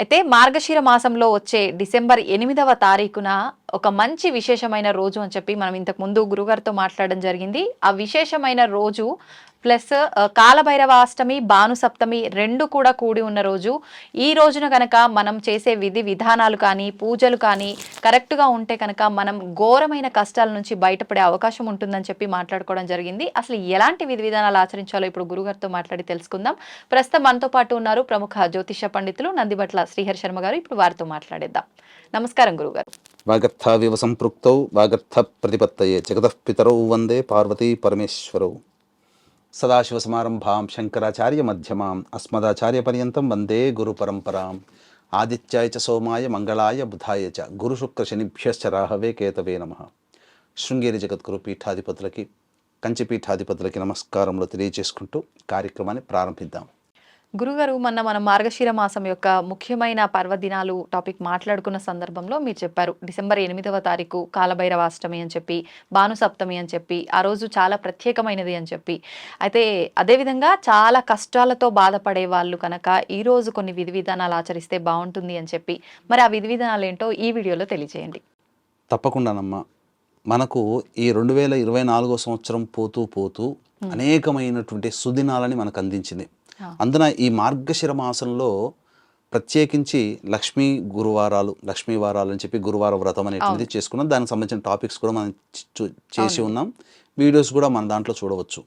అయితే మార్గశిర మాసంలో వచ్చే డిసెంబర్ ఎనిమిదవ తారీఖున ఒక మంచి విశేషమైన రోజు అని చెప్పి మనం ఇంతకు ముందు గురుగారితో మాట్లాడడం జరిగింది. ఆ విశేషమైన రోజు ప్లస్ కాలభైరవ కాలభైరవాష్టమి భానుసప్తమి రెండు కూడా కూడి ఉన్న రోజు ఈ రోజున కనుక మనం చేసే విధి విధానాలు కానీ పూజలు కానీ కరెక్ట్గా ఉంటే కనుక మనం ఘోరమైన కష్టాల నుంచి బయటపడే అవకాశం ఉంటుందని చెప్పి మాట్లాడుకోవడం జరిగింది. అసలు ఎలాంటి విధి విధానాలు ఆచరించాలో ఇప్పుడు గురుగారితో మాట్లాడి తెలుసుకుందాం. ప్రస్తుతం మనతో పాటు ఉన్నారు ప్రముఖ జ్యోతిష పండితులు నందిబట్ల శ్రీహరి శర్మ గారు. ఇప్పుడు వారితో మాట్లాడేద్దాం. నమస్కారం గురుగారు. వాగర్థావివ సంపృక్తౌ వాగర్థ ప్రతిపత్తయే జగతః పితరౌ వందే పార్వతీ పరమేశ్వరౌ. సదాశివసమారంభాం శంకరాచార్య మధ్యమాం అస్మదాచార్యపర్యంతం వందే గురు పరంపరాం. ఆదిత్యాయ చ సోమాయ మంగళాయ బుధాయ చ గురుశుక్రశనిభ్యశ్చ రాహవే కేతవే నమ. శృంగేరి జగద్గురు పీఠాధిపతులకి కంచి పీఠాధిపతులకి నమస్కారములు తెలియజేసుకుంటూ కార్యక్రమాన్ని ప్రారంభిద్దాం. గురుగారు మొన్న మనం మార్గశిర మాసం యొక్క ముఖ్యమైన పర్వదినాలు టాపిక్ మాట్లాడుకున్న సందర్భంలో మీరు చెప్పారు. డిసెంబర్ ఎనిమిదవ తారీఖు కాలభైరవాష్టమి అని చెప్పి భానుసప్తమి అని చెప్పి ఆ రోజు చాలా ప్రత్యేకమైనది అని చెప్పి. అయితే అదేవిధంగా చాలా కష్టాలతో బాధపడే వాళ్ళు కనుక ఈ రోజు కొన్ని విధి విధానాలు ఆచరిస్తే బాగుంటుంది అని చెప్పి మరి ఆ విధి విధానాలు ఏంటో ఈ వీడియోలో తెలియజేయండి. తప్పకుండానమ్మా మనకు ఈ రెండు వేల ఇరవై నాలుగో సంవత్సరం పోతూ పోతూ అనేకమైనటువంటి సుదినాలని మనకు అందించింది. అందున ఈ మార్గశిర మాసంలో ప్రత్యేకించి లక్ష్మీ గురువారాలు లక్ష్మీ వారాలు అని చెప్పి గురువార వ్రతం అనేటువంటిది చేసుకున్నాం. దానికి సంబంధించిన టాపిక్స్ కూడా మనం చేసి ఉన్నాం. వీడియోస్ కూడా మన దాంట్లో చూడవచ్చు.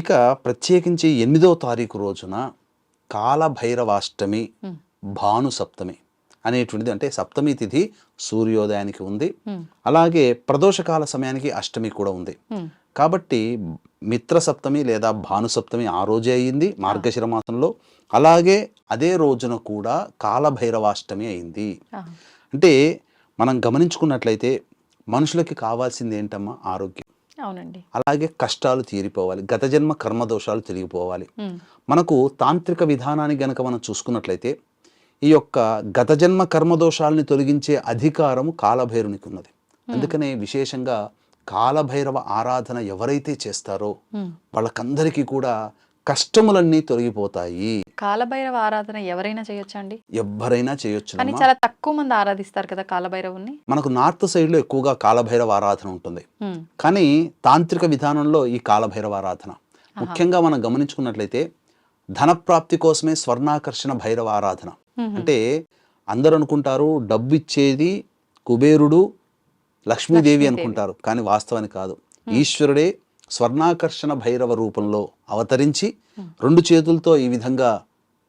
ఇక ప్రత్యేకించి ఎనిమిదో తారీఖు రోజున కాలభైరవాష్టమి భాను సప్తమి అనేటువంటిది అంటే సప్తమి తిథి సూర్యోదయానికి ఉంది. అలాగే ప్రదోషకాల సమయానికి అష్టమి కూడా ఉంది. కాబట్టి మిత్ర సప్తమి లేదా భాను సప్తమి ఆ రోజే అయింది మార్గశిర మాసంలో. అలాగే అదే రోజున కూడా కాలభైరవాష్టమి అయింది. అంటే మనం గమనించుకున్నట్లయితే మనుషులకి కావాల్సింది ఏంటమ్మా? ఆరోగ్యం. అవునండి. అలాగే కష్టాలు తీరిపోవాలి గత జన్మ కర్మదోషాలు తిరిగిపోవాలి. మనకు తాంత్రిక విధానాన్ని గనక మనం చూసుకున్నట్లయితే ఈ యొక్క గత జన్మ కర్మదోషాలని తొలగించే అధికారము కాలభైరునికి ఉన్నది అందుకనే విశేషంగా కాలభైరవ ఆరాధన ఎవరైతే చేస్తారో. వాళ్ళకందరికీ కూడా కష్టములన్నీ తొలగిపోతాయి. కాలభైరవ ఆరాధన ఎవరైనా చేయొచ్చా అండి? ఎవ్వరైనా చేయొచ్చు కానీ చాలా తక్కువ మంది ఆరాధిస్తారు కదా కాలభైరవుని మనకు నార్త్ సైడ్లో ఎక్కువగా కాలభైరవ ఆరాధన ఉంటుంది. కానీ తాంత్రిక విధానంలో ఈ కాలభైరవ ఆరాధన. ముఖ్యంగా మనం గమనించుకున్నట్లయితే ధనప్రాప్తి కోసమే స్వర్ణాకర్షణ భైరవ ఆరాధన. అంటే అందరూ అనుకుంటారు డబ్బు ఇచ్చేది కుబేరుడు లక్ష్మీదేవి అనుకుంటారు కానీ వాస్తవానికి కాదు. ఈశ్వరుడే స్వర్ణాకర్షణ భైరవ రూపంలో అవతరించి రెండు చేతులతో ఈ విధంగా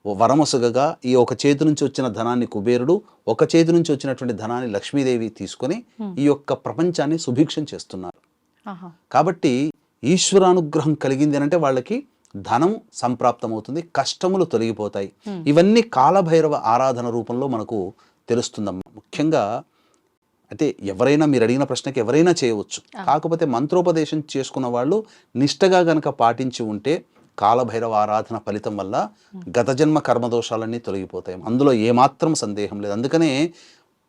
వరమొసగగా ఈ ఒక చేతి నుంచి వచ్చిన ధనాన్ని కుబేరుడు ఒక చేతి నుంచి వచ్చినటువంటి ధనాన్ని లక్ష్మీదేవి తీసుకొని ఈ యొక్క ప్రపంచాన్ని సుభిక్షం చేస్తున్నారు. కాబట్టి ఈశ్వరానుగ్రహం కలిగింది అంటే వాళ్ళకి ధనం సంప్రాప్తమవుతుంది కష్టములు తొలగిపోతాయి. ఇవన్నీ కాలభైరవ ఆరాధన రూపంలో మనకు తెలుస్తుందమ్మా. ముఖ్యంగా అయితే ఎవరైనా మీరు అడిగిన ప్రశ్నకి ఎవరైనా చేయవచ్చు. కాకపోతే మంత్రోపదేశం చేసుకున్న వాళ్ళు నిష్టగా గనక పాటించి ఉంటే కాలభైరవ ఆరాధన ఫలితం వల్ల గత జన్మ కర్మదోషాలన్నీ తొలగిపోతాయి. అందులో ఏమాత్రం సందేహం లేదు. అందుకనే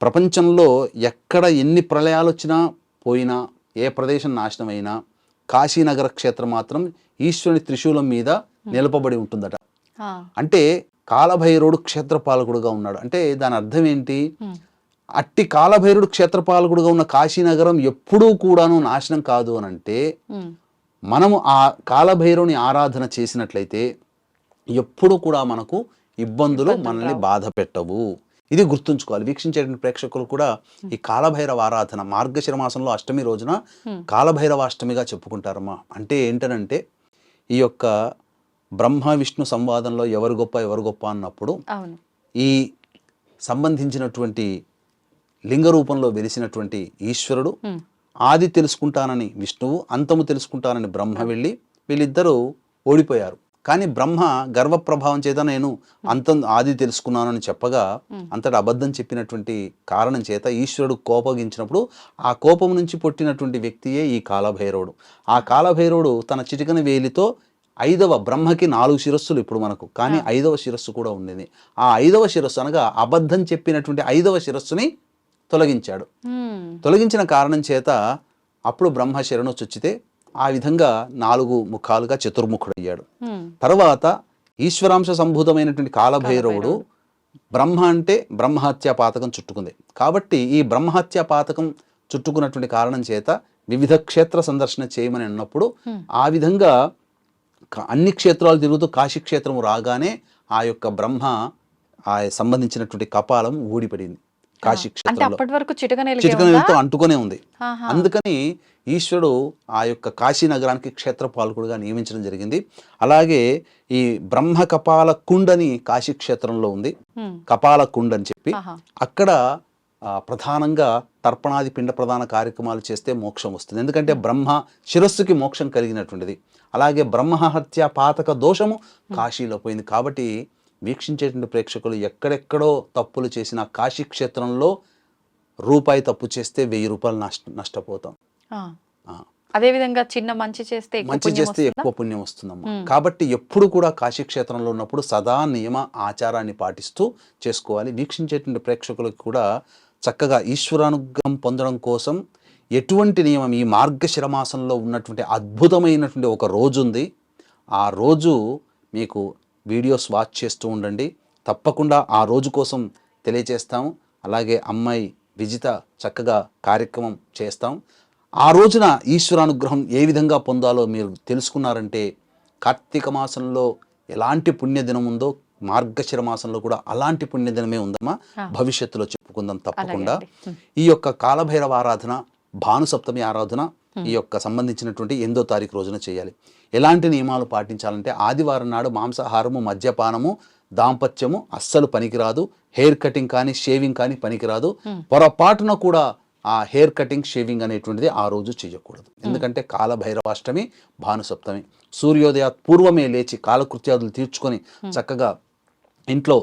ప్రపంచంలో ఎక్కడ ఎన్ని ప్రళయాలు వచ్చినా పోయినా ఏ ప్రదేశం నాశనం అయినా కాశీనగర క్షేత్రం మాత్రం ఈశ్వరుని త్రిశూలం మీద నిలపబడి ఉంటుందట. అంటే కాలభైరవుడు క్షేత్రపాలకుడుగా ఉన్నాడు. అంటే దాని అర్థం ఏంటి. అట్టి కాలభైరుడు క్షేత్రపాలకుడుగా ఉన్న కాశీనగరం ఎప్పుడూ కూడాను నాశనం కాదు అని అంటే. మనము ఆ కాలభైరవుని ఆరాధన చేసినట్లయితే ఎప్పుడు కూడా మనకు ఇబ్బందులు మనల్ని బాధ పెట్టవు. ఇది గుర్తుంచుకోవాలి. వీక్షించేటువంటి ప్రేక్షకులు కూడా ఈ కాలభైరవ ఆరాధన మార్గశిర మాసంలో అష్టమి రోజున కాలభైరవ అష్టమిగా చెప్పుకుంటారమ్మా. అంటే ఏంటనంటే ఈ యొక్క బ్రహ్మ విష్ణు సంవాదంలో ఎవరు గొప్ప ఎవరు గొప్ప అన్నప్పుడు ఈ సంబంధించినటువంటి లింగ రూపంలో వెలిసినటువంటి ఈశ్వరుడు. ఆది తెలుసుకుంటానని విష్ణువు అంతము తెలుసుకుంటానని బ్రహ్మ వెళ్ళి వీళ్ళిద్దరూ ఓడిపోయారు. కానీ బ్రహ్మ గర్వ ప్రభావం చేత నేను అంతం ఆది తెలుసుకున్నాను అని చెప్పగా అంతటా అబద్ధం చెప్పినటువంటి కారణం చేత ఈశ్వరుడు కోపగించినప్పుడు ఆ కోపం నుంచి పుట్టినటువంటి వ్యక్తియే ఈ కాలభైరవుడు. ఆ కాలభైరవుడు తన చిటికన వేలితో ఐదవ బ్రహ్మకి నాలుగు శిరస్సులు ఇప్పుడు మనకు. కానీ ఐదవ శిరస్సు కూడా ఉండేది. ఆ ఐదవ శిరస్సు అనగా అబద్ధం చెప్పినటువంటి ఐదవ శిరస్సుని తొలగించాడు. తొలగించిన కారణం చేత అప్పుడు బ్రహ్మ శరణు చొచ్చితే ఆ విధంగా నాలుగు ముఖాలుగా చతుర్ముఖుడయ్యాడు. తర్వాత ఈశ్వరాంశ సంభూతమైనటువంటి కాలభైరవుడు బ్రహ్మ అంటే బ్రహ్మహత్యా పాతకం చుట్టుకుంది. కాబట్టి ఈ బ్రహ్మహత్యా పాతకం చుట్టుకున్నటువంటి కారణం చేత వివిధ క్షేత్ర సందర్శన చేయమని అన్నప్పుడు ఆ విధంగా అన్ని క్షేత్రాలు తిరుగుతూ కాశీ క్షేత్రము రాగానే ఆ యొక్క బ్రహ్మ ఆ సంబంధించినటువంటి కపాలం ఊడిపడింది. కాశీ క్షేత్రంలో. అంటుకొనే ఉంది. అందుకని ఈశ్వరుడు ఆ యొక్క కాశీ నగరానికి క్షేత్రపాలకుడుగా నియమించడం జరిగింది. అలాగే ఈ బ్రహ్మ కపాల కుండని కాశీ క్షేత్రంలో ఉంది. కపాల కుండ అని చెప్పి. అక్కడ ప్రధానంగా తర్పణాది పిండ ప్రధాన కార్యక్రమాలు చేస్తే మోక్షం వస్తుంది. ఎందుకంటే బ్రహ్మ శిరస్సుకి మోక్షం కలిగినటువంటిది. అలాగే బ్రహ్మహత్య పాతక దోషము కాశీలో పోయింది. కాబట్టి వీక్షించేటువంటి ప్రేక్షకులు ఎక్కడెక్కడో తప్పులు చేసిన కాశీ క్షేత్రంలో రూపాయి తప్పు చేస్తే వెయ్యి రూపాయలు నష్ట నష్టపోతాం ఆ. ఆ. అదే విధంగా చిన్న మంచి చేస్తే మంచి చేస్తే? ఎక్కువ పుణ్యం వస్తుందమ్మా మ్మ్. కాబట్టి ఎప్పుడు కూడా కాశీ క్షేత్రంలో ఉన్నప్పుడు సదా నియమ ఆచారాన్ని పాటిస్తూ చేసుకోవాలి వీక్షించేటువంటి ప్రేక్షకులకు కూడా చక్కగా ఈశ్వరానుగ్రహం పొందడం కోసం ఎటువంటి నియమం ఈ మార్గశిర మాసంలో ఉన్నటువంటి అద్భుతమైనటువంటి ఒక రోజు ఉంది ఆ రోజు మీకు వీడియోస్ వాచ్ చేస్తూ ఉండండి. తప్పకుండా ఆ రోజు కోసం తెలియజేస్తాం అలాగే అమ్మాయి విజిత చక్కగా కార్యక్రమం చేస్తాం. ఆ రోజున ఈశ్వరానుగ్రహం ఏ విధంగా పొందాలో మీరు తెలుసుకున్నారంటే కార్తీక మాసంలో ఎలాంటి పుణ్యదినం ఉందో మార్గశిర మాసంలో కూడా అలాంటి పుణ్యదినమే ఉందమ్మా. భవిష్యత్తులో చెప్పుకుందాం తప్పకుండా. ఈ యొక్క కాలభైరవ ఆరాధన భాను సప్తమి ఆరాధన ఈ యొక్క సంబంధించినటువంటి ఎనిమిదో తారీఖు రోజున చేయాలి. ఎలాంటి నియమాలు పాటించాలంటే ఆదివారం నాడు మాంసాహారము మద్యపానము దాంపత్యము అస్సలు పనికిరాదు. హెయిర్ కటింగ్ కానీ షేవింగ్ కానీ పనికిరాదు. పొరపాటున కూడా ఆ హెయిర్ కటింగ్ షేవింగ్ అనేటువంటిది ఆ రోజు చేయకూడదు. ఎందుకంటే కాలభైరవాష్టమి భానుసప్తమి. సూర్యోదయ పూర్వమే లేచి కాలకృత్యాదులు తీర్చుకొని చక్కగా ఇంట్లో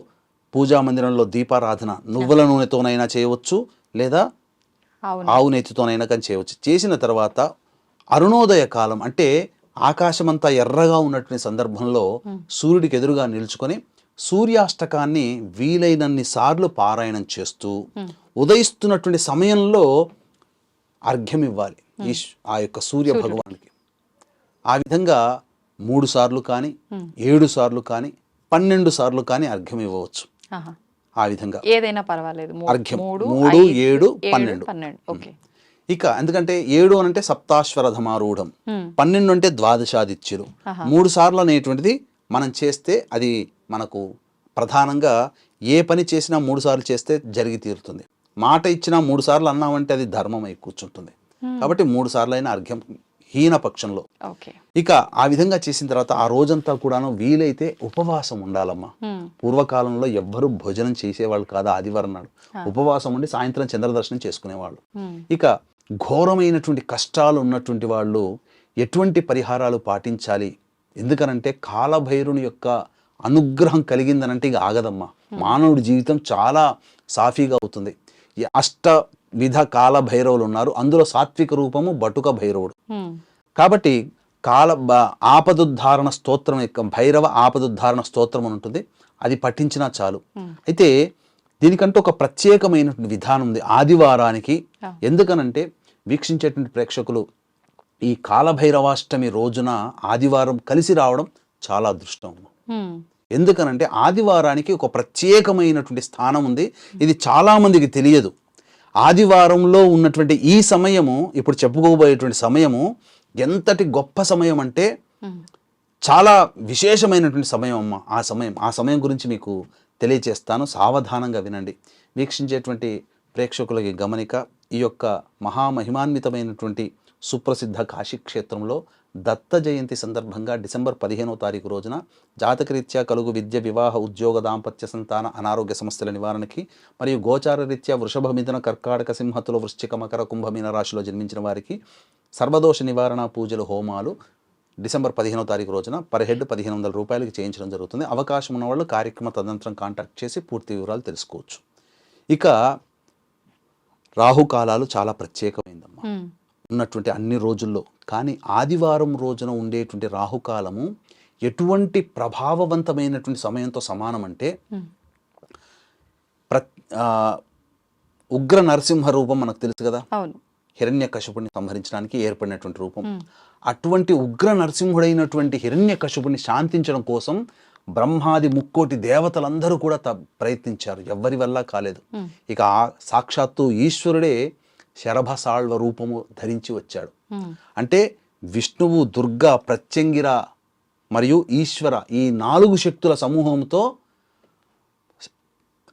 పూజా మందిరంలో దీపారాధన నువ్వుల నూనెతోనైనా చేయవచ్చు. లేదా ఆవు నెత్తితోనైనా కానీ చేయవచ్చు. చేసిన తర్వాత అరుణోదయ కాలం అంటే ఆకాశమంతా ఎర్రగా ఉన్నటువంటి సందర్భంలో సూర్యుడికి ఎదురుగా నిల్చుకొని సూర్యాష్టకాన్ని వీలైనన్ని సార్లు పారాయణం చేస్తూ ఉదయిస్తున్నటువంటి సమయంలో అర్ఘ్యం ఇవ్వాలి ఈశ్ ఆ యొక్క సూర్య భగవానికి ఆ విధంగా మూడు సార్లు కానీ ఏడు సార్లు కానీ పన్నెండు సార్లు కానీ అర్ఘ్యం ఇవ్వవచ్చు. ఆ విధంగా. ఏదైనా పర్వాలేదు. అర్ఘ్యం. మూడు ఏడు, పన్నెండు. ఓకే. ఇక ఎందుకంటే ఏడు అంటే సప్తాశ్వరథమారూఢం హ్మ్. పన్నెండు అంటే ద్వాదశాదిత్యులు. మూడు సార్లు అనేటువంటిది మనం చేస్తే అది మనకు ప్రధానంగా ఏ పని చేసినా మూడు సార్లు చేస్తే జరిగి తీరుతుంది. మాట ఇచ్చినా మూడు సార్లు అన్నామంటే అది ధర్మం అయి కూర్చుంటుంది కాబట్టి మూడు సార్లు అయినా అర్ఘ్యం హీన పక్షంలో. ఇక ఆ విధంగా చేసిన తర్వాత ఆ రోజంతా కూడాను వీలైతే ఉపవాసం ఉండాలమ్మా. పూర్వకాలంలో ఎవ్వరూ భోజనం చేసేవాళ్ళు కాదు ఆదివారం నాడు. ఉపవాసం ఉండి సాయంత్రం చంద్రదర్శనం చేసుకునేవాళ్ళు. ఇక ఘోరమైనటువంటి కష్టాలు ఉన్నటువంటి వాళ్ళు ఎటువంటి పరిహారాలు పాటించాలి? ఎందుకనంటే కాలభైరుని యొక్క అనుగ్రహం కలిగిందనంటే ఇక ఆగదమ్మా. మానవుడి జీవితం చాలా సాఫీగా అవుతుంది. ఈ అష్ట విధ కాల భైరవులు ఉన్నారు అందులో సాత్విక రూపము బటుక భైరవుడు. కాబట్టి కాల బ- ఆపదుద్ధారణ స్తోత్రం యొక్క భైరవ ఆపదుద్ధారణ స్తోత్రం అని ఉంటుంది అది పఠించినా చాలు అయితే దీనికంటూ ఒక ప్రత్యేకమైనటువంటి విధానం ఉంది ఆదివారానికి. ఎందుకనంటే వీక్షించేటువంటి ప్రేక్షకులు ఈ కాలభైరవాష్టమి రోజున ఆదివారం కలిసి రావడం చాలా అదృష్టం. ఎందుకనంటే ఆదివారానికి ఒక ప్రత్యేకమైనటువంటి స్థానం ఉంది ఇది చాలామందికి తెలియదు ఆదివారంలో ఉన్నటువంటి ఈ సమయము ఇప్పుడు చెప్పుకోబోయేటువంటి సమయము ఎంతటి గొప్ప సమయం అంటే. చాలా విశేషమైనటువంటి సమయం అమ్మ ఆ సమయం ఆ సమయం గురించి మీకు తెలియచేస్తాను. సావధానంగా వినండి. వీక్షించేటువంటి ప్రేక్షకులకి గమనిక ఈ యొక్క మహామహిమాన్వితమైనటువంటి సుప్రసిద్ధ కాశీ క్షేత్రంలో దత్త జయంతి సందర్భంగా డిసెంబర్ పదిహేనో తారీఖు రోజున జాతకరీత్యా కలుగు విద్య వివాహ ఉద్యోగ దాంపత్య సంతాన అనారోగ్య సమస్యల నివారణకి మరియు గోచార రీత్యా వృషభ మిథున కర్కాటక సింహతుల వృశ్చిక మకర కుంభమీన రాశిలో జన్మించిన వారికి సర్వదోష నివారణ పూజలు హోమాలు డిసెంబర్ పదిహేనో తారీఖు రోజున పర్ హెడ్ పదిహేను వందల రూపాయలకి చేయించడం జరుగుతుంది. అవకాశం ఉన్న వాళ్ళు కార్యక్రమ తదనంతరం కాంటాక్ట్ చేసి పూర్తి వివరాలు తెలుసుకోవచ్చు. ఇక రాహుకాలాలు చాలా ప్రత్యేకమైందమ్మా. ఉన్నటువంటి అన్ని రోజుల్లో. కానీ ఆదివారం రోజున ఉండేటువంటి రాహుకాలము ఎటువంటి ప్రభావవంతమైనటువంటి సమయంతో సమానం అంటే ప్ర ఉగ్ర నరసింహ రూపం మనకు తెలుసు కదా? హిరణ్య కశపుని సంహరించడానికి ఏర్పడినటువంటి రూపం. అటువంటి ఉగ్ర నరసింహుడైనటువంటి హిరణ్య కశపుని శాంతించడం కోసం బ్రహ్మాది ముక్కోటి దేవతలందరూ కూడా ప్రయత్నించారు. ఎవ్వరి వల్ల కాలేదు. ఇక ఆ సాక్షాత్తు ఈశ్వరుడే శరభసాళ్వ రూపము ధరించి వచ్చాడు. అంటే విష్ణువు దుర్గా ప్రత్యంగిర మరియు ఈశ్వర ఈ నాలుగు శక్తుల సమూహంతో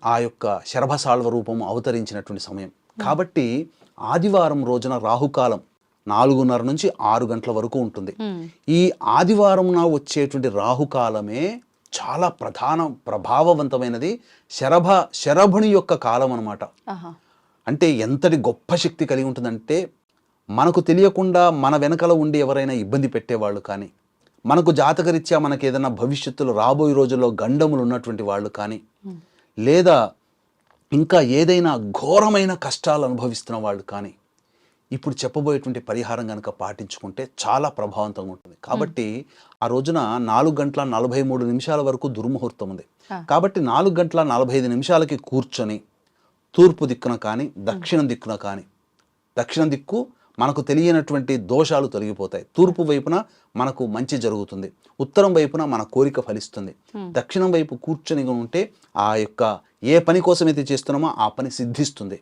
ఆ యొక్క శరభసాళ్వ రూపం అవతరించినటువంటి సమయం. కాబట్టి ఆదివారం రోజున రాహుకాలం నాలుగున్నర నుంచి ఆరు గంటల వరకు ఉంటుంది. ఈ ఆదివారంన వచ్చేటువంటి రాహుకాలమే చాలా ప్రధాన ప్రభావవంతమైనది శరభ శరభుని యొక్క కాలం అన్నమాట ఆహా. అంటే ఎంతటి గొప్ప శక్తి కలిగి ఉంటుందంటే మనకు తెలియకుండా మన వెనకల ఉండి ఎవరైనా ఇబ్బంది పెట్టేవాళ్ళు కానీ మనకు జాతకరీత్యా మనకి ఏదైనా భవిష్యత్తులో రాబోయే రోజుల్లో గండములు ఉన్నటువంటి వాళ్ళు కానీ లేదా ఇంకా ఏదైనా ఘోరమైన కష్టాలు అనుభవిస్తున్న వాళ్ళు కానీ ఇప్పుడు చెప్పబోయేటువంటి పరిహారం కనుక పాటించుకుంటే చాలా ప్రభావవంతంగా ఉంటుంది. కాబట్టి ఆ రోజున నాలుగు గంటల నలభై మూడు నిమిషాల వరకు దుర్ముహూర్తం ఉంది. కాబట్టి నాలుగు గంటల నలభై ఐదు నిమిషాలకి కూర్చొని తూర్పు దిక్కున కానీ దక్షిణ దిక్కున కానీ. దక్షిణ దిక్కు మనకు తెలియనటువంటి దోషాలు తొలగిపోతాయి. తూర్పు వైపున మనకు మంచి జరుగుతుంది. ఉత్తరం వైపున మన కోరిక ఫలిస్తుంది. దక్షిణం వైపు కూర్చొని ఉంటే ఆ యొక్క ఏ పని కోసమైతే చేస్తున్నామో ఆ పని సిద్ధిస్తుంది.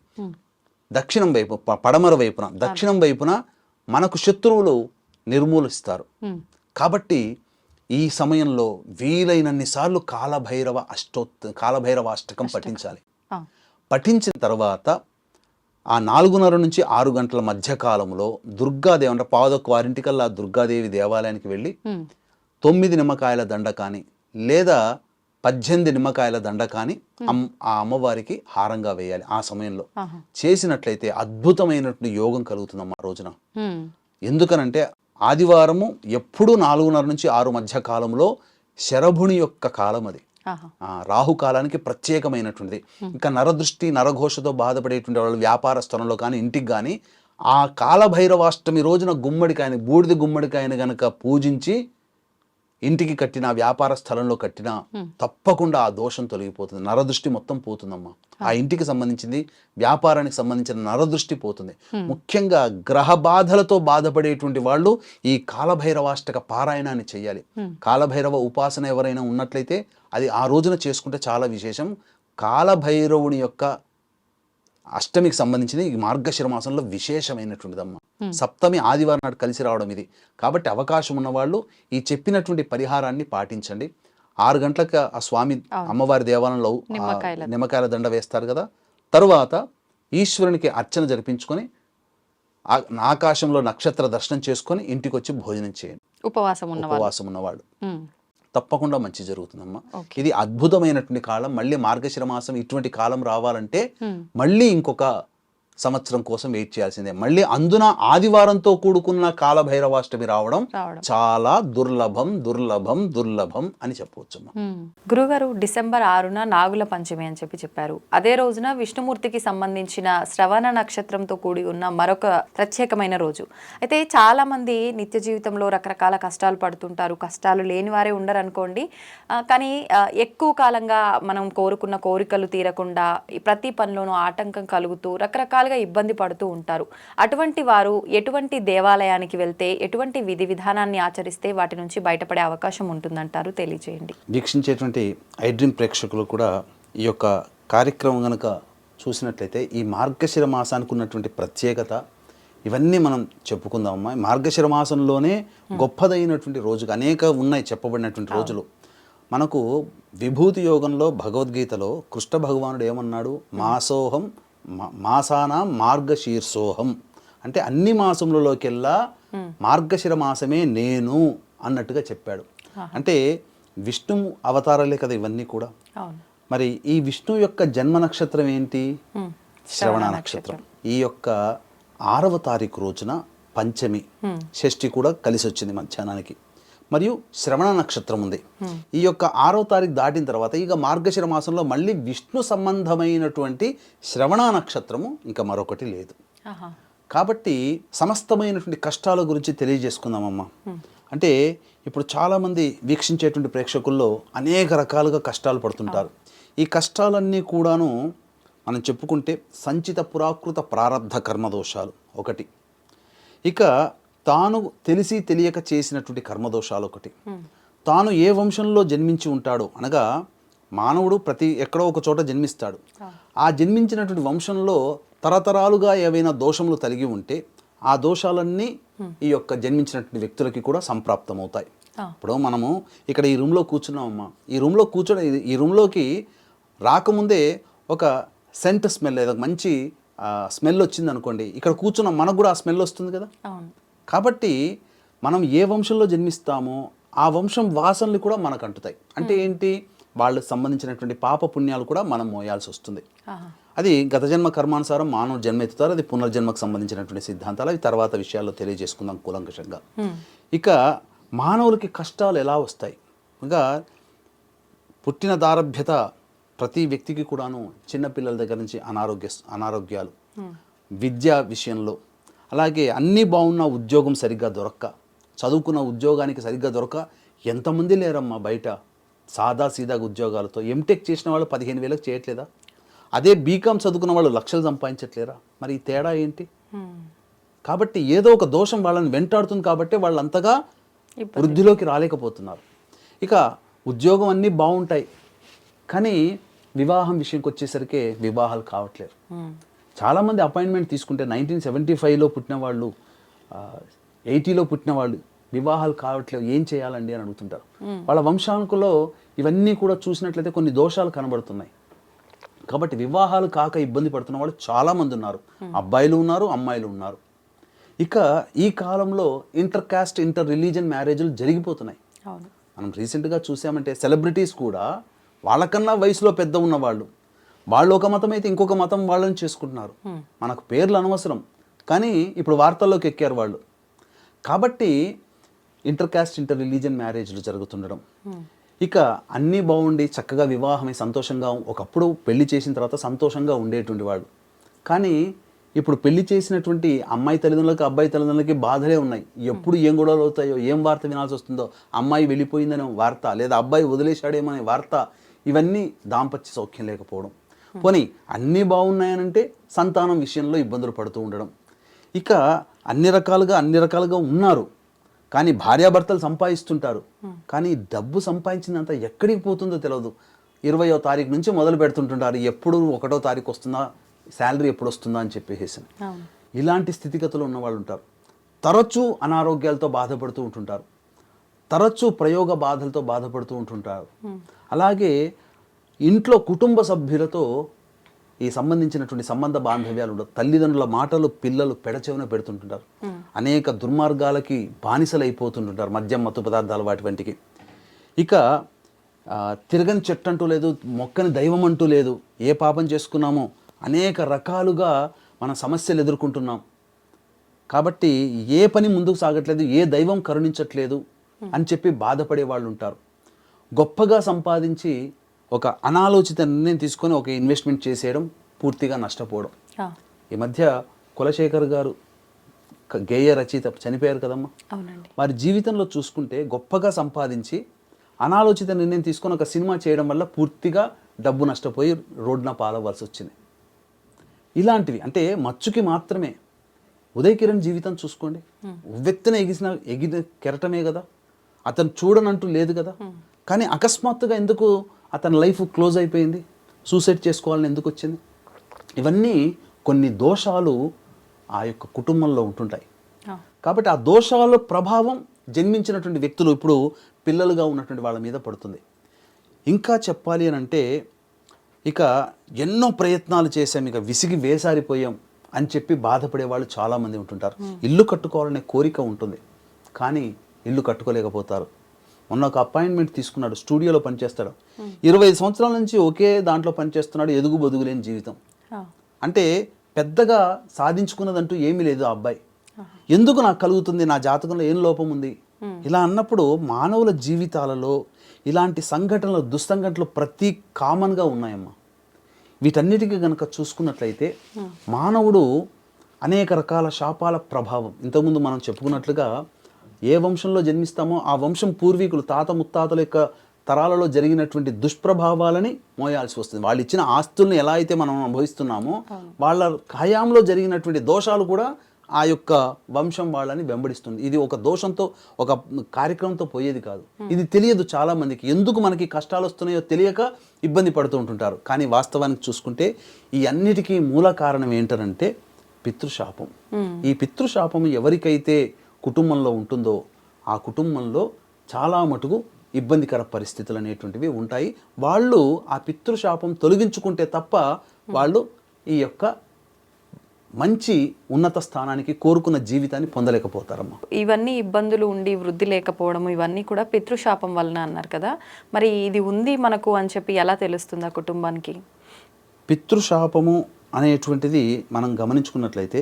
దక్షిణం వైపు పడమర వైపున దక్షిణం వైపున మనకు శత్రువులు నిర్మూలిస్తారు. కాబట్టి ఈ సమయంలో వీలైనన్ని సార్లు కాలభైరవ అష్టోత్ కాలభైరవ అష్టకం. పఠించాలి. పఠించిన తర్వాత ఆ నాలుగున్నర నుంచి ఆరు గంటల మధ్య కాలంలో దుర్గాదేవి అంటే పాదొక్క వారింటికల్లా దుర్గాదేవి దేవాలయానికి వెళ్ళి తొమ్మిది నిమ్మకాయల దండ కానీ లేదా పద్దెనిమిది నిమ్మకాయల దండ కానీ ఆ అమ్మవారికి హారంగా వేయాలి ఆ సమయంలో. చేసినట్లయితే అద్భుతమైనటువంటి యోగం కలుగుతుందమ్మా ఆ రోజున. ఎందుకనంటే ఆదివారము ఎప్పుడూ నాలుగున్నర నుంచి ఆరు మధ్య కాలంలో శరభుని యొక్క కాలం అది ఆహా. ఆ రాహు కాలానికి ప్రత్యేకమైనటువంటిది ఇంకా నరదృష్టి నరఘోషతో బాధపడేటువంటి వాళ్ళు వ్యాపార స్థలంలో కానీ ఇంటికి కానీ ఆ కాలభైరవాష్టమి రోజున గుమ్మడికాయని బూడిద గుమ్మడికాయని గనక పూజించి ఇంటికి కట్టిన వ్యాపార స్థలంలో కట్టిన తప్పకుండా ఆ దోషం తొలగిపోతుంది. నరదృష్టి మొత్తం పోతుందమ్మా. ఆ. ఇంటికి సంబంధించింది వ్యాపారానికి సంబంధించిన నరదృష్టి పోతుంది. ముఖ్యంగా గ్రహ బాధలతో బాధపడేటువంటి వాళ్ళు ఈ కాలభైరవాష్టక పారాయణాన్ని చేయాలి కాలభైరవ ఉపాసన ఎవరైనా ఉన్నట్లయితే అది ఆ రోజున చేసుకుంటే చాలా విశేషం. కాలభైరవుని యొక్క అష్టమికి సంబంధించిన ఈ మార్గశిర మాసంలో విశేషమైనటువంటిదమ్మా సప్తమి ఆదివారం నాడు కలిసి రావడం ఇది. కాబట్టి అవకాశం ఉన్నవాళ్ళు ఈ చెప్పినటువంటి పరిహారాన్ని పాటించండి. ఆరు గంటలకు ఆ స్వామి అమ్మవారి దేవాలయంలో నిమ్మకాయల దండ. వేస్తారు కదా. తరువాత ఈశ్వరునికి అర్చన జరిపించుకొని ఆకాశంలో నక్షత్ర దర్శనం చేసుకొని ఇంటికి వచ్చి భోజనం చేయండి. ఉపవాసం ఉన్నవాళ్ళు. ఉపవాసం ఉన్నవాళ్ళు. తప్పకుండా మంచి జరుగుతుందమ్మా. ఇది అద్భుతమైనటువంటి కాలం మళ్ళీ మార్గశిర మాసం ఇటువంటి కాలం రావాలంటే మళ్ళీ ఇంకొక సంవత్సరం కోసం వెయిట్ చేయాల్సిందే. మళ్ళీ అందున ఆదివారంతో కూడుకున్న కాలభైరవాష్టమి రావడం చాలా దుర్లభం దుర్లభం దుర్లభం అని చెప్పవచ్చమ్మా మ్మ్. గురుగారు డిసెంబర్ ఆరున నాగుల పంచమి అని చెప్పి చెప్పారు. అదే రోజున విష్ణుమూర్తికి సంబంధించిన శ్రవణ నక్షత్రంతో కూడి ఉన్న మరొక ప్రత్యేకమైన రోజు. అయితే చాలా మంది నిత్య జీవితంలో రకరకాల కష్టాలు పడుతుంటారు. కష్టాలు లేని వారే ఉండరు అనుకోండి కానీ ఎక్కువ కాలంగా మనం కోరుకున్న కోరికలు తీరకుండా ప్రతి పనిలోనూ ఆటంకం కలుగుతూ రకరకాలుగా ఇబ్బంది పడుతూ ఉంటారు. అటువంటి వారు ఎటువంటి దేవాలయానికి వెళ్తే ఎటువంటి విధి విధానాన్ని ఆచరిస్తే వాటి నుంచి బయటపడే అవకాశం ఉంటుందంటారు? తెలియజేయండి వీక్షించేటువంటి ఐడ్రీమ్ ప్రేక్షకులు కూడా ఈ యొక్క కార్యక్రమం కనుక చూసినట్లయితే ఈ మార్గశిర మాసానికి ఉన్నటువంటి ప్రత్యేకత ఇవన్నీ మనం చెప్పుకుందామమ్మా. మార్గశిర మాసంలోనే గొప్పదైనటువంటి రోజుగా అనేక ఉన్నాయి చెప్పబడినటువంటి రోజులు. మనకు విభూతి యోగంలో భగవద్గీతలో కృష్ణ భగవానుడు ఏమన్నాడు? మాసోహం మాసాన మార్గశీర్షోహం. అంటే అన్ని మాసములలోకెల్లా మార్గశిర మాసమే నేను అన్నట్టుగా చెప్పాడు. అంటే విష్ణు అవతారాలే కదా ఇవన్నీ కూడా. మరి ఈ విష్ణు యొక్క జన్మ నక్షత్రం ఏంటి. శ్రవణ నక్షత్రం. ఈ యొక్క ఆరవ తారీఖు రోజున పంచమి షష్ఠి కూడా కలిసి వచ్చింది మధ్యాహ్నానికి. మరియు శ్రవణ నక్షత్రం ఉంది. ఈ యొక్క ఆరో తారీఖు దాటిన తర్వాత ఇక మార్గశిర మాసంలో మళ్ళీ విష్ణు సంబంధమైనటువంటి శ్రవణ నక్షత్రము ఇంకా మరొకటి లేదు. కాబట్టి సమస్తమైనటువంటి కష్టాల గురించి తెలియజేసుకుందామమ్మా. అంటే ఇప్పుడు చాలామంది వీక్షించేటువంటి ప్రేక్షకుల్లో అనేక రకాలుగా కష్టాలు పడుతుంటారు. ఈ కష్టాలన్నీ కూడాను మనం చెప్పుకుంటే సంచిత పురాకృత ప్రారంధ కర్మదోషాలు ఒకటి. ఇక తాను తెలిసి తెలియక చేసినటువంటి కర్మదోషాలు ఒకటి తాను ఏ వంశంలో జన్మించి ఉంటాడో అనగా మానవుడు ప్రతి ఎక్కడో ఒక చోట జన్మిస్తాడు. ఆ జన్మించినటువంటి వంశంలో తరతరాలుగా ఏవైనా దోషములు తలిగి ఉంటే ఆ దోషాలన్నీ ఈ యొక్క జన్మించినటువంటి వ్యక్తులకి కూడా సంప్రాప్తమవుతాయి. ఇప్పుడు మనము ఇక్కడ ఈ రూమ్లో కూర్చున్నామమ్మా. ఈ రూమ్లో కూర్చోడం ఇది- ఈ రూమ్లోకి రాకముందే ఒక సెంట్ స్మెల్ లేదా మంచి స్మెల్ వచ్చింది అనుకోండి ఇక్కడ కూర్చున్న మనకు కూడా ఆ స్మెల్ వస్తుంది కదా? కాబట్టి మనం ఏ వంశంలో జన్మిస్తామో ఆ వంశం వాసనలు కూడా మనకు అంటుతాయి. అంటే ఏంటి? వాళ్ళకి సంబంధించినటువంటి పాప పుణ్యాలు కూడా మనం మోయాల్సి వస్తుంది. అది గత జన్మ కర్మానుసారం మానవుడు జన్మ ఎత్తుతారు అది పునర్జన్మకు సంబంధించినటువంటి సిద్ధాంతాలు అవి తర్వాత విషయాల్లో తెలియజేసుకుందాం కూలంకషంగా. ఇక మానవులకి కష్టాలు ఎలా వస్తాయి? ఇంకా పుట్టిన దారభ్యత ప్రతి వ్యక్తికి కూడాను చిన్నపిల్లల దగ్గర నుంచి అనారోగ్య అనారోగ్యాలు. విద్య విషయంలో అలాగే అన్నీ బాగున్న ఉద్యోగం సరిగ్గా దొరక్క. చదువుకున్న ఉద్యోగానికి సరిగ్గా దొరక ఎంతమంది లేరమ్మా బయట? సాదా సీదాగా ఉద్యోగాలతో. ఎంటెక్ చేసిన వాళ్ళు పదిహేను వేలకు చేయట్లేదా? అదే బీకామ్ చదువుకున్న వాళ్ళు లక్షలు సంపాదించట్లేరా? మరి ఈ తేడా ఏంటి. కాబట్టి ఏదో ఒక దోషం వాళ్ళని వెంటాడుతుంది కాబట్టి వాళ్ళు అంతగా వృద్ధిలోకి రాలేకపోతున్నారు. ఇక ఉద్యోగం అన్నీ బాగుంటాయి. కానీ వివాహం విషయంకి వచ్చేసరికి వివాహాలు కావట్లేరు ఉమ్. చాలామంది అపాయింట్మెంట్ తీసుకుంటే నైన్టీన్ సెవెంటీ ఫైవ్లో పుట్టిన వాళ్ళు ఎయిటీలో పుట్టిన వాళ్ళు వివాహాలు కావట్లేవు ఏం చేయాలండి అని అడుగుతుంటారు. వాళ్ళ వంశాంకులో ఇవన్నీ కూడా చూసినట్లయితే కొన్ని దోషాలు కనబడుతున్నాయి. కాబట్టి వివాహాలు కాక ఇబ్బంది పడుతున్న వాళ్ళు చాలామంది ఉన్నారు. అబ్బాయిలు ఉన్నారు అమ్మాయిలు ఉన్నారు. ఇక ఈ కాలంలో ఇంటర్ కాస్ట్ ఇంటర్ రిలీజన్ మ్యారేజ్లు జరిగిపోతున్నాయి. మనం రీసెంట్గా చూసామంటే సెలబ్రిటీస్ కూడా వాళ్ళకన్నా వయసులో పెద్ద ఉన్నవాళ్ళు వాళ్ళు ఒక మతం అయితే ఇంకొక మతం వాళ్ళని చేసుకుంటున్నారు. మనకు పేర్లు అనవసరం. కానీ ఇప్పుడు వార్తల్లోకి ఎక్కారు వాళ్ళు. కాబట్టి ఇంటర్ కాస్ట్ ఇంటర్ రిలీజన్ మ్యారేజ్లు జరుగుతుండడం. ఇక అన్నీ బాగుండి చక్కగా వివాహమై సంతోషంగా ఒకప్పుడు పెళ్ళి చేసిన తర్వాత సంతోషంగా ఉండేటువంటి వాళ్ళు. కానీ ఇప్పుడు పెళ్ళి చేసినటువంటి అమ్మాయి తల్లిదండ్రులకి అబ్బాయి తల్లిదండ్రులకి బాధలే ఉన్నాయి. ఎప్పుడు ఏం గొడవలు అవుతాయో ఏం వార్త వినాల్సి వస్తుందో అమ్మాయి వెళ్ళిపోయిందనే వార్త లేదా అబ్బాయి వదిలేశాడేమో అనే వార్త ఇవన్నీ దాంపత్య సౌఖ్యం లేకపోవడం. పోనీ అన్నీ బాగున్నాయనంటే సంతానం విషయంలో ఇబ్బందులు పడుతూ ఉండడం. ఇక అన్ని రకాలుగా అన్ని రకాలుగా ఉన్నారు. కానీ భార్యాభర్తలు సంపాదిస్తుంటారు. కానీ డబ్బు సంపాదించినంత ఎక్కడికి పోతుందో తెలియదు ఇరవయో తారీఖు నుంచి మొదలు పెడుతుంటుంటారు. ఎప్పుడు ఒకటో తారీఖు వస్తుందా శాలరీ ఎప్పుడు వస్తుందా అని చెప్పేసి ఇలాంటి స్థితిగతులు ఉన్న వాళ్ళు ఉంటారు తరచూ అనారోగ్యాలతో బాధపడుతూ ఉంటుంటారు. తరచూ ప్రయోగ బాధలతో బాధపడుతూ ఉంటుంటారు. అలాగే ఇంట్లో కుటుంబ సభ్యులతో ఈ సంబంధించినటువంటి సంబంధ బాంధవ్యాలు ఉండవు. తల్లిదండ్రుల మాటలు పిల్లలు పెడచెవిన పెడుతుంటుంటారు. అనేక దుర్మార్గాలకి బానిసలైపోతుంటుంటారు మద్యం మత్తు పదార్థాలు వాటి వంటికి. ఇక తిరగని చెట్టు అంటూ లేదు మొక్కని దైవం అంటూ లేదు ఏ పాపం చేసుకున్నామో అనేక రకాలుగా మన సమస్యలు ఎదుర్కొంటున్నాం. కాబట్టి ఏ పని ముందుకు సాగట్లేదు ఏ దైవం కరుణించట్లేదు అని చెప్పి బాధపడే వాళ్ళు ఉంటారు గొప్పగా సంపాదించి ఒక అనాలోచిత నిర్ణయం తీసుకొని ఒక ఇన్వెస్ట్మెంట్ చేసేయడం పూర్తిగా నష్టపోవడం. ఈ మధ్య కులశేఖర్ గారు గేయ రచయిత చనిపోయారు కదమ్మా? వారి జీవితంలో చూసుకుంటే గొప్పగా సంపాదించి అనాలోచిత నిర్ణయం తీసుకొని ఒక సినిమా చేయడం వల్ల పూర్తిగా డబ్బు నష్టపోయి రోడ్న పాలవలసి వచ్చింది. ఇలాంటివి అంటే మచ్చుకి మాత్రమే. ఉదయ్ కిరణ్ జీవితం చూసుకోండి. ఉవ్వెత్తున ఎగిసిన ఎగిన కెరటమే కదా. అతను చూడనంటూ లేదు కదా. కానీ అకస్మాత్తుగా ఎందుకు అతని లైఫ్ క్లోజ్ అయిపోయింది. సూసైడ్ చేసుకోవాలని ఎందుకు వచ్చింది? ఇవన్నీ కొన్ని దోషాలు ఆ యొక్క కుటుంబంలో ఉంటుంటాయి. కాబట్టి ఆ దోషాల ప్రభావం జన్మించినటువంటి వ్యక్తులు ఇప్పుడు పిల్లలుగా ఉన్నటువంటి వాళ్ళ మీద పడుతుంది. ఇంకా చెప్పాలి అని అంటే ఇక ఎన్నో ప్రయత్నాలు చేసాం ఇక విసిగి వేసారిపోయాం అని చెప్పి బాధపడే వాళ్ళు చాలామంది ఉంటుంటారు. ఇల్లు కట్టుకోవాలనే కోరిక ఉంటుంది. కానీ ఇల్లు కట్టుకోలేకపోతారు. మొన్న ఒక అపాయింట్మెంట్ తీసుకున్నాడు స్టూడియోలో పనిచేస్తాడు. ఇరవై ఐదు సంవత్సరాల నుంచి ఒకే దాంట్లో పనిచేస్తున్నాడు ఎదుగు బొదుగులేని జీవితం. అంటే పెద్దగా సాధించుకున్నదంటూ ఏమీ లేదు ఆ అబ్బాయి. ఎందుకు నాకు కలుగుతుంది? నా జాతకంలో ఏం లోపం ఉంది? ఇలా అన్నప్పుడు మానవుల జీవితాలలో ఇలాంటి సంఘటనలు దుస్సంఘటనలు ప్రతి కామన్గా ఉన్నాయమ్మా. వీటన్నిటికీ గనక చూసుకున్నట్లయితే మానవుడు అనేక రకాల శాపాల ప్రభావం. ఇంతకుముందు మనం చెప్పుకున్నట్లుగా ఏ వంశంలో జన్మిస్తామో ఆ వంశం పూర్వీకులు తాత ముత్తాతల యొక్క తరాలలో జరిగినటువంటి దుష్ప్రభావాలని మోయాల్సి వస్తుంది. వాళ్ళు ఇచ్చిన ఆస్తుల్ని ఎలా అయితే మనం అనుభవిస్తున్నామో వాళ్ళ హయాంలో జరిగినటువంటి దోషాలు కూడా ఆ యొక్క వంశం వాళ్ళని వెంబడిస్తుంది. ఇది ఒక దోషంతో ఒక కార్యక్రమంతో పోయేది కాదు. ఇది తెలియదు చాలా మందికి ఎందుకు మనకి కష్టాలు వస్తున్నాయో తెలియక ఇబ్బంది పడుతూ ఉంటుంటారు. కానీ వాస్తవానికి చూసుకుంటే ఈ అన్నిటికీ మూల కారణం ఏంటనంటే పితృశాపం. ఈ పితృశాపం ఎవరికైతే కుటుంబంలో ఉంటుందో ఆ కుటుంబంలో చాలా మటుకు ఇబ్బందికర పరిస్థితులు అనేటువంటివి ఉంటాయి. వాళ్ళు ఆ పితృశాపం తొలగించుకుంటే తప్ప వాళ్ళు ఈ యొక్క మంచి ఉన్నత స్థానానికి కోరుకున్న జీవితాన్ని పొందలేకపోతారమ్మా. ఇవన్నీ ఇబ్బందులు ఉండి వృద్ధి లేకపోవడం ఇవన్నీ కూడా పితృశాపం వలన అన్నారు కదా. మరి ఇది ఉంది మనకు అని చెప్పి ఎలా తెలుస్తుంది ఆ కుటుంబానికి? పితృశాపము అనేటువంటిది మనం గమనించుకున్నట్లయితే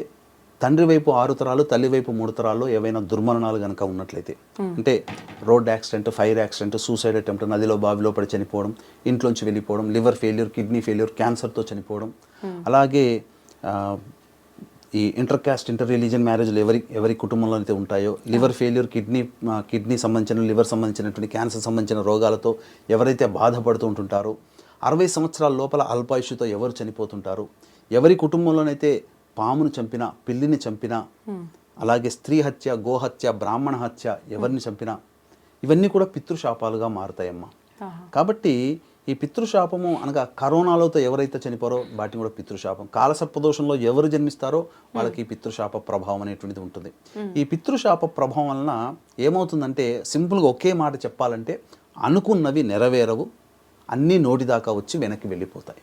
తండ్రి వైపు ఆరు తరాలు తల్లి వైపు మూడు తరాల్లో ఏవైనా దుర్మరణాలు కనుక ఉన్నట్లయితే అంటే road accident fire accident suicide attempt నదిలో బావిలో పడి చనిపోవడం ఇంట్లోంచి వెళ్ళిపోవడం లివర్ ఫెయిల్యూర్ కిడ్నీ ఫెయిల్యూర్ క్యాన్సర్తో చనిపోవడం అలాగే ఈ ఇంటర్ క్యాస్ట్ ఇంటర్ రిలీజియన్ మ్యారేజ్లు ఎవరి ఎవరి కుటుంబంలో అయితే ఉంటాయో లివర్ ఫెయిల్యూర్ కిడ్నీ కిడ్నీ సంబంధించిన లివర్ సంబంధించినటువంటి క్యాన్సర్ సంబంధించిన రోగాలతో ఎవరైతే బాధపడుతూ ఉంటుంటారో అరవై సంవత్సరాల లోపల అల్పాయుషుతో ఎవరు చనిపోతుంటారు ఎవరి కుటుంబంలోనైతే పామును చంపినా పిల్లిని చంపినా అలాగే స్త్రీ హత్య గోహత్య బ్రాహ్మణ హత్య ఎవరిని చంపినా ఇవన్నీ కూడా పితృశాపాలుగా మారుతాయమ్మా. కాబట్టి ఈ పితృశాపము అనగా కరోనాలతో ఎవరైతే చనిపోరో వాటిని కూడా పితృశాపం. కాలసర్పదోషంలో ఎవరు జన్మిస్తారో వాళ్ళకి ఈ పితృశాప ప్రభావం అనేటువంటిది ఉంటుంది. ఈ పితృశాప ప్రభావం వలన ఏమవుతుందంటే సింపుల్గా ఒకే మాట చెప్పాలంటే అనుకున్నవి నెరవేరవు అన్నీ నోటి దాకా వచ్చి వెనక్కి వెళ్ళిపోతాయి.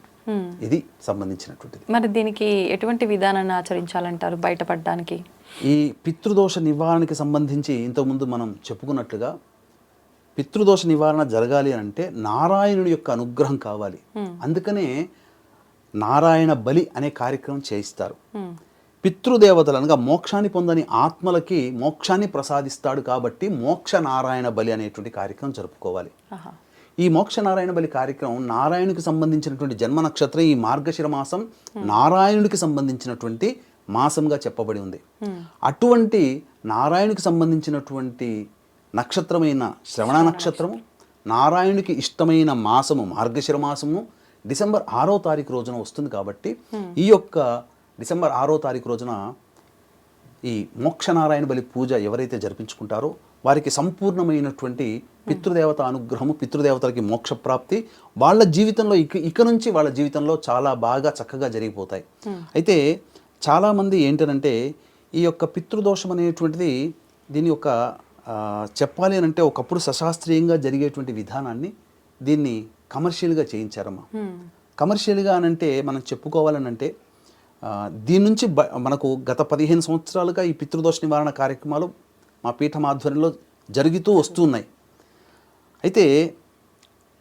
ఇది సంబంధించినటువంటిది. మరి దీనికి ఎటువంటి విధానాన్ని ఆచరించాలంటారు బయటపడడానికి? ఈ పితృదోష నివారణకి సంబంధించి ఇంతకుముందు మనం చెప్పుకున్నట్లుగా పితృదోష నివారణ జరగాలి అంటే నారాయణుడి యొక్క అనుగ్రహం కావాలి. అందుకనే నారాయణ బలి అనే కార్యక్రమం చేయిస్తారు. హ్మ్. పితృదేవతలు అనగా మోక్షాన్ని పొందని ఆత్మలకి మోక్షాన్ని ప్రసాదిస్తాడు కాబట్టి మోక్ష నారాయణ బలి అనేటువంటి కార్యక్రమం జరుపుకోవాలి. ఈ మోక్ష నారాయణ బలి కార్యక్రమం నారాయణునికి సంబంధించినటువంటి జన్మ నక్షత్రం ఈ మార్గశిర మాసం నారాయణుడికి సంబంధించినటువంటి మాసంగా చెప్పబడి ఉంది. అటువంటి నారాయణునికి సంబంధించినటువంటి నక్షత్రమైన శ్రవణ నక్షత్రము నారాయణునికి ఇష్టమైన మాసము మార్గశిర మాసము డిసెంబర్ ఆరో తారీఖు రోజున వస్తుంది కాబట్టి ఈ యొక్క డిసెంబర్ ఆరో తారీఖు రోజున ఈ మోక్షనారాయణ బలి పూజ ఎవరైతే జరిపించుకుంటారో వారికి సంపూర్ణమైనటువంటి పితృదేవత అనుగ్రహము పితృదేవతలకి మోక్ష ప్రాప్తి వాళ్ళ జీవితంలో ఇక ఇక నుంచి వాళ్ళ జీవితంలో చాలా బాగా చక్కగా జరిగిపోతాయి. అయితే చాలామంది ఏంటనంటే ఈ యొక్క పితృదోషం అనేటువంటిది దీని యొక్క చెప్పాలి అని అంటే ఒకప్పుడు సశాస్త్రీయంగా జరిగేటువంటి విధానాన్ని దీన్ని కమర్షియల్గా చేయించారమ్మా. కమర్షియల్గా అనంటే మనం చెప్పుకోవాలనంటే దీని నుంచి బ మనకు గత పదిహేను సంవత్సరాలుగా ఈ పితృదోష నివారణ కార్యక్రమాలు మా పీఠం ఆధ్వర్యంలో జరుగుతూ వస్తున్నాయి అయితే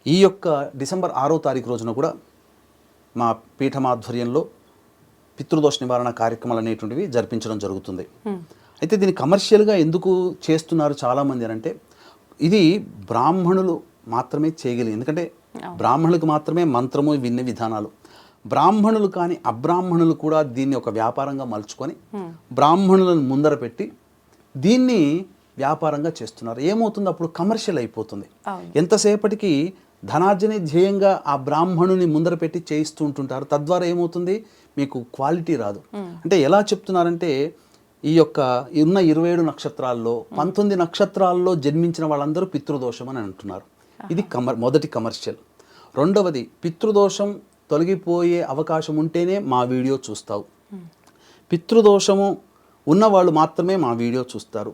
ఈ యొక్క డిసెంబర్ ఆరో తారీఖు రోజున కూడా మా పీఠం ఆధ్వర్యంలో పితృదోష నివారణ కార్యక్రమాలు అనేటువంటివి జరిపించడం జరుగుతుంది. అయితే దీన్ని కమర్షియల్గా ఎందుకు చేస్తున్నారు చాలామంది అని అంటే ఇది బ్రాహ్మణులు మాత్రమే చేయగలిగి ఎందుకంటే బ్రాహ్మణులకు మాత్రమే మంత్రము విన్న విధానాలు. బ్రాహ్మణులు కానీ అబ్రాహ్మణులు కూడా దీన్ని ఒక వ్యాపారంగా మలుచుకొని బ్రాహ్మణులను ముందర పెట్టి దీన్ని వ్యాపారంగా చేస్తున్నారు. ఏమవుతుంది? అప్పుడు కమర్షియల్ అయిపోతుంది. ఎంతసేపటికి ధనార్జనే ధ్యేయంగా ఆ బ్రాహ్మణుని ముందర పెట్టి చేయిస్తూ ఉంటుంటారు. తద్వారా ఏమవుతుంది? మీకు క్వాలిటీ రాదు. అంటే ఎలా చెప్తున్నారంటే ఈ యొక్క ఉన్న ఇరవై ఏడు నక్షత్రాల్లో పంతొమ్మిది నక్షత్రాల్లో జన్మించిన వాళ్ళందరూ పితృదోషం అని అంటున్నారు. ఇది కమర్ మొదటి కమర్షియల్. రెండవది పితృదోషం తొలగిపోయే అవకాశం ఉంటేనే మా వీడియో చూస్తావు. పితృదోషము ఉన్నవాళ్ళు మాత్రమే మా వీడియో చూస్తారు.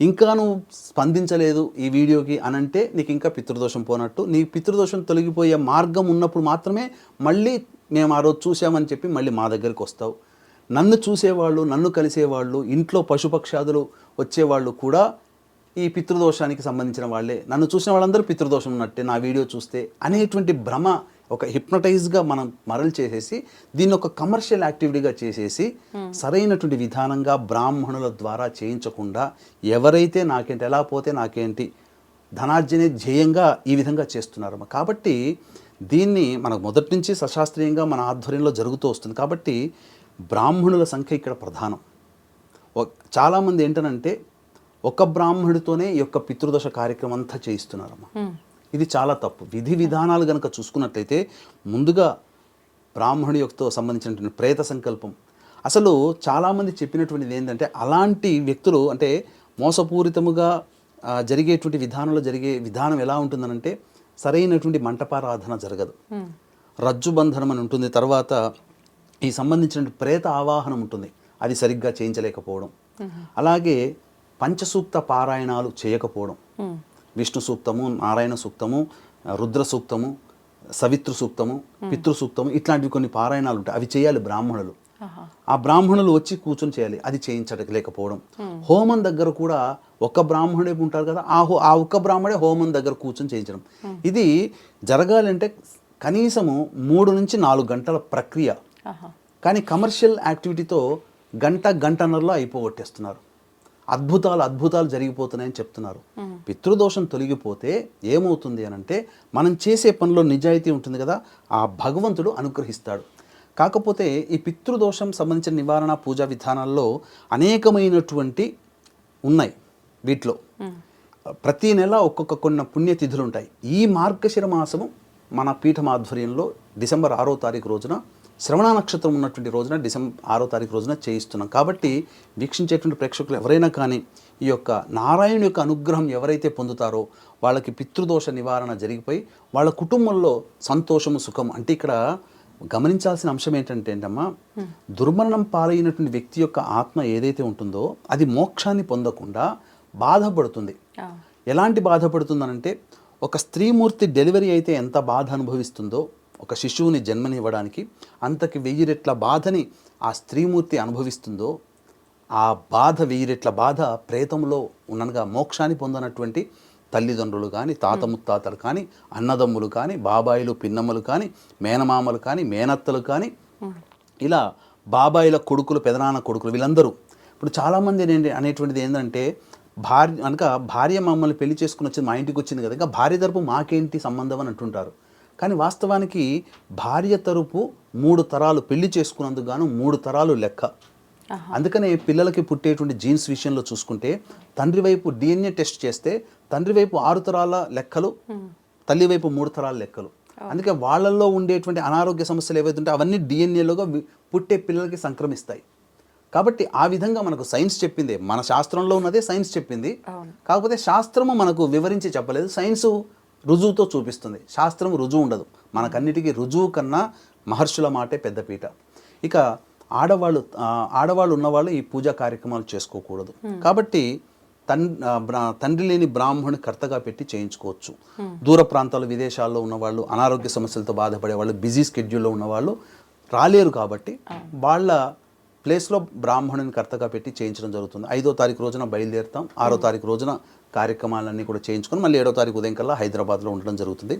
ఇంకా నువ్వు స్పందించలేదు ఈ వీడియోకి అనంటే నీకు ఇంకా పితృదోషం పోనట్టు. నీ పితృదోషం తొలగిపోయే మార్గం ఉన్నప్పుడు మాత్రమే మళ్ళీ మేము ఆ రోజు చూసామని చెప్పి మళ్ళీ మా దగ్గరికి వస్తావు. నన్ను చూసేవాళ్ళు నన్ను కలిసేవాళ్ళు ఇంట్లో పశుపక్షాదులు వచ్చేవాళ్ళు కూడా ఈ పితృదోషానికి సంబంధించిన వాళ్ళే. నన్ను చూసిన వాళ్ళందరూ పితృదోషం ఉన్నట్టే నా వీడియో చూస్తే అనేటువంటి భ్రమ ఒక హిప్నటైజ్గా మనం మరలు చేసేసి దీన్ని ఒక కమర్షియల్ యాక్టివిటీగా చేసేసి సరైనటువంటి విధానంగా బ్రాహ్మణుల ద్వారా చేయించకుండా ఎవరైతే నాకేంటి ఎలా పోతే నాకేంటి ధనార్జనే ధ్యేయంగా ఈ విధంగా చేస్తున్నారు కాబట్టి దీన్ని మనకు మొదటి నుంచి సశాస్త్రీయంగా మన ఆధ్వర్యంలో జరుగుతూ వస్తుంది. కాబట్టి బ్రాహ్మణుల సంఖ్య ఇక్కడ ప్రధానం. చాలామంది ఏంటనంటే ఒక బ్రాహ్మణుడితోనే ఈ యొక్క పితృదోష కార్యక్రమం అంతా చేయిస్తున్నారమ్మా. ఇది చాలా తప్పు. విధి విధానాలు కనుక చూసుకున్నట్లయితే ముందుగా బ్రాహ్మణుడి యొక్క సంబంధించినటువంటి ప్రేత సంకల్పం. అసలు చాలామంది చెప్పినటువంటిది ఏంటంటే అలాంటి వ్యక్తులు అంటే మోసపూరితముగా జరిగేటువంటి విధానంలో జరిగే విధానం ఎలా ఉంటుందనంటే సరైనటువంటి మంటపారాధన జరగదు. రజ్జు బంధనం అని ఉంటుంది తర్వాత ఈ సంబంధించిన ప్రేత ఆవాహనం ఉంటుంది అది సరిగ్గా చేయించలేకపోవడం. అలాగే పంచసూక్త పారాయణాలు చేయకపోవడం. విష్ణు సూక్తము నారాయణ సూక్తము రుద్ర సూక్తము సవితృ సూక్తము పితృ సూక్తము ఇట్లాంటివి కొన్ని పారాయణాలు ఉంటాయి అవి చేయాలి బ్రాహ్మణులు. ఆ బ్రాహ్మణులు వచ్చి కూర్చొని చేయాలి అది చేయించలేకపోవడం హోమం దగ్గర కూడా ఒక బ్రాహ్మణుడే ఉంటారు కదా ఆ హో ఆ ఒక్క బ్రాహ్మడే హోమం దగ్గర కూర్చొని చేయించడం. ఇది జరగాలంటే కనీసము మూడు నుంచి నాలుగు గంటల ప్రక్రియ. కానీ కమర్షియల్ యాక్టివిటీతో గంట గంటన్నరలో అయిపోగొట్టేస్తున్నారు. అద్భుతాలు అద్భుతాలు జరిగిపోతున్నాయని చెప్తున్నారు. పితృదోషం తొలగిపోతే ఏమవుతుంది అని అంటే మనం చేసే పనిలో నిజాయితీ ఉంటుంది కదా ఆ భగవంతుడు అనుగ్రహిస్తాడు. కాకపోతే ఈ పితృదోషం సంబంధించిన నివారణ పూజా విధానాల్లో అనేకమైనటువంటి ఉన్నాయి వీటిలో. ప్రతి నెల ఒక్కొక్క కొన్ని పుణ్యతిథులు ఉంటాయి ఈ మార్గశిర మాసము మన పీఠం ఆధ్వర్యంలో డిసెంబర్ ఆరో తారీఖు రోజున శ్రవణ నక్షత్రం ఉన్నటువంటి రోజున డిసెంబర్ ఆరో తారీఖు రోజున చేయిస్తున్నాం. కాబట్టి వీక్షించేటువంటి ప్రేక్షకులు ఎవరైనా కానీ ఈ యొక్క నారాయణ యొక్క అనుగ్రహం ఎవరైతే పొందుతారో వాళ్ళకి పితృదోష నివారణ జరిగిపోయి వాళ్ళ కుటుంబంలో సంతోషము సుఖం అంటే ఇక్కడ గమనించాల్సిన అంశం ఏంటంటే ఏంటమ్మా దుర్మరణం పాలైనటువంటి వ్యక్తి యొక్క ఆత్మ ఏదైతే ఉంటుందో అది మోక్షాన్ని పొందకుండా బాధపడుతుంది. ఎలాంటి బాధపడుతుందనంటే ఒక స్త్రీమూర్తి డెలివరీ అయితే ఎంత బాధ అనుభవిస్తుందో ఒక శిశువుని జన్మనివ్వడానికి అంతకి వెయ్యి రెట్ల బాధని ఆ స్త్రీమూర్తి అనుభవిస్తుందో ఆ బాధ వెయ్యి రెట్ల బాధ ప్రేతంలో ఉన్ననగా మోక్షాన్ని పొందనటువంటి తల్లిదండ్రులు కానీ తాత ముత్తాతలు కానీ అన్నదమ్ములు కానీ బాబాయిలు పిన్నమ్మలు కానీ మేనమామలు కానీ మేనత్తలు కానీ ఇలా బాబాయిల కొడుకులు పెదనాన్న కొడుకులు వీళ్ళందరూ. ఇప్పుడు చాలామంది ఏంటి అనేటువంటిది ఏంటంటే భార్య అనక భార్య మమ్మల్ని పెళ్ళి చేసుకుని వచ్చింది మా ఇంటికి వచ్చింది కదా ఇంకా భార్య తరపు మాకేంటి సంబంధం అని అంటుంటారు. కానీ వాస్తవానికి భార్య తరపు మూడు తరాలు పెళ్ళి చేసుకున్నందుకు గాను మూడు తరాలు లెక్క. అందుకనే పిల్లలకి పుట్టేటువంటి జీన్స్ విషయంలో చూసుకుంటే తండ్రి వైపు డిఎన్ఏ టెస్ట్ చేస్తే తండ్రి వైపు ఆరు తరాల లెక్కలు తల్లి వైపు మూడు తరాల లెక్కలు. అందుకే వాళ్ళల్లో ఉండేటువంటి అనారోగ్య సమస్యలు ఏవైతే ఉంటే అవన్నీ డిఎన్ఏలోగా పుట్టే పిల్లలకి సంక్రమిస్తాయి. కాబట్టి ఆ విధంగా మనకు సైన్స్ చెప్పింది. మన శాస్త్రంలో ఉన్నదే సైన్స్ చెప్పింది. కాకపోతే శాస్త్రము మనకు వివరించి చెప్పలేదు. సైన్స్ రుజువుతో చూపిస్తుంది. శాస్త్రం రుజువు ఉండదు. మనకన్నిటికీ రుజువు కన్నా మహర్షుల మాటే పెద్దపీట ఇక ఆడవాళ్ళు ఆడవాళ్ళు ఉన్నవాళ్ళు ఈ పూజా కార్యక్రమాలు చేసుకోకూడదు. కాబట్టి తన్ తండ్రి లేని బ్రాహ్మణుని కర్తగా పెట్టి చేయించుకోవచ్చు. దూర ప్రాంతాలు విదేశాల్లో ఉన్నవాళ్ళు అనారోగ్య సమస్యలతో బాధపడే వాళ్ళు బిజీ స్కెడ్యూల్లో ఉన్నవాళ్ళు రాలేరు కాబట్టి వాళ్ళ ప్లేస్లో బ్రాహ్మణుని కర్తగా పెట్టి చేయించడం జరుగుతుంది. ఐదో తారీఖు రోజున బయలుదేరుతాం. ఆరో తారీఖు రోజున కార్యక్రమాలన్నీ కూడా చేయించుకొని మళ్ళీ ఏడో తారీఖు ఉదయం కల్లా హైదరాబాద్లో ఉండడం జరుగుతుంది.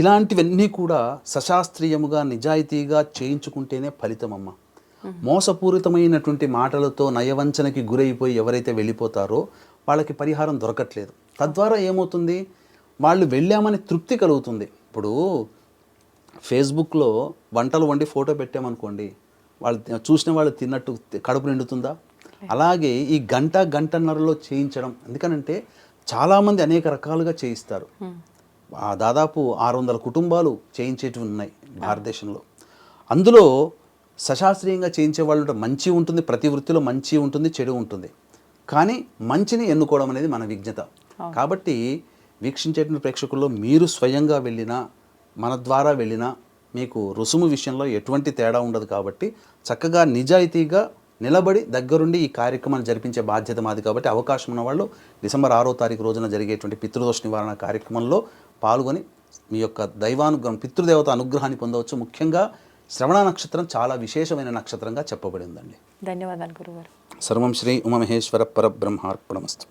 ఇలాంటివన్నీ కూడా సశాస్త్రీయముగా నిజాయితీగా చేయించుకుంటేనే ఫలితం అమ్మ మోసపూరితమైనటువంటి మాటలతో నయవంచనకి గురైపోయి ఎవరైతే వెళ్ళిపోతారో వాళ్ళకి పరిహారం దొరకట్లేదు. తద్వారా ఏమవుతుంది? వాళ్ళు వెళ్ళామని తృప్తి కలుగుతుంది. ఇప్పుడు ఫేస్బుక్లో వంటలు వండి ఫోటో పెట్టామనుకోండి వాళ్ళు చూసిన వాళ్ళు తిన్నట్టు కడుపు నిండుతుందా? అలాగే ఈ గంట గంటన్నరలో చేయించడం. ఎందుకనంటే చాలామంది అనేక రకాలుగా చేయిస్తారు. ఆ దాదాపు ఆరు వందల కుటుంబాలు చేయించేటివి ఉన్నాయి భారతదేశంలో. అందులో సశాస్త్రీయంగా చేయించే వాళ్ళు. మంచి ఉంటుంది ప్రతి వృత్తిలో మంచి ఉంటుంది చెడు ఉంటుంది. కానీ మంచిని ఎన్నుకోవడం అనేది మన విజ్ఞత కాబట్టి వీక్షించేటువంటి ప్రేక్షకుల్లో మీరు స్వయంగా వెళ్ళినా మన ద్వారా వెళ్ళినా మీకు రుసుము విషయంలో ఎటువంటి తేడా ఉండదు కాబట్టి చక్కగా నిజాయితీగా నిలబడి దగ్గరుండి ఈ కార్యక్రమాన్ని జరిపించే బాధ్యత మాది కాబట్టి అవకాశం ఉన్న వాళ్ళు డిసెంబర్ ఆరో తారీఖు రోజున జరిగేటువంటి పితృదోష నివారణ కార్యక్రమంలో పాల్గొని మీ యొక్క దైవానుగ్రహం పితృదేవత అనుగ్రహాన్ని పొందవచ్చు. ముఖ్యంగా శ్రవణ నక్షత్రం చాలా విశేషమైన నక్షత్రంగా చెప్పబడిందండి. ధన్యవాదాలు గురుగారు సర్వం శ్రీ ఉమమహేశ్వర పరబ్రహ్మార్పణమస్తు.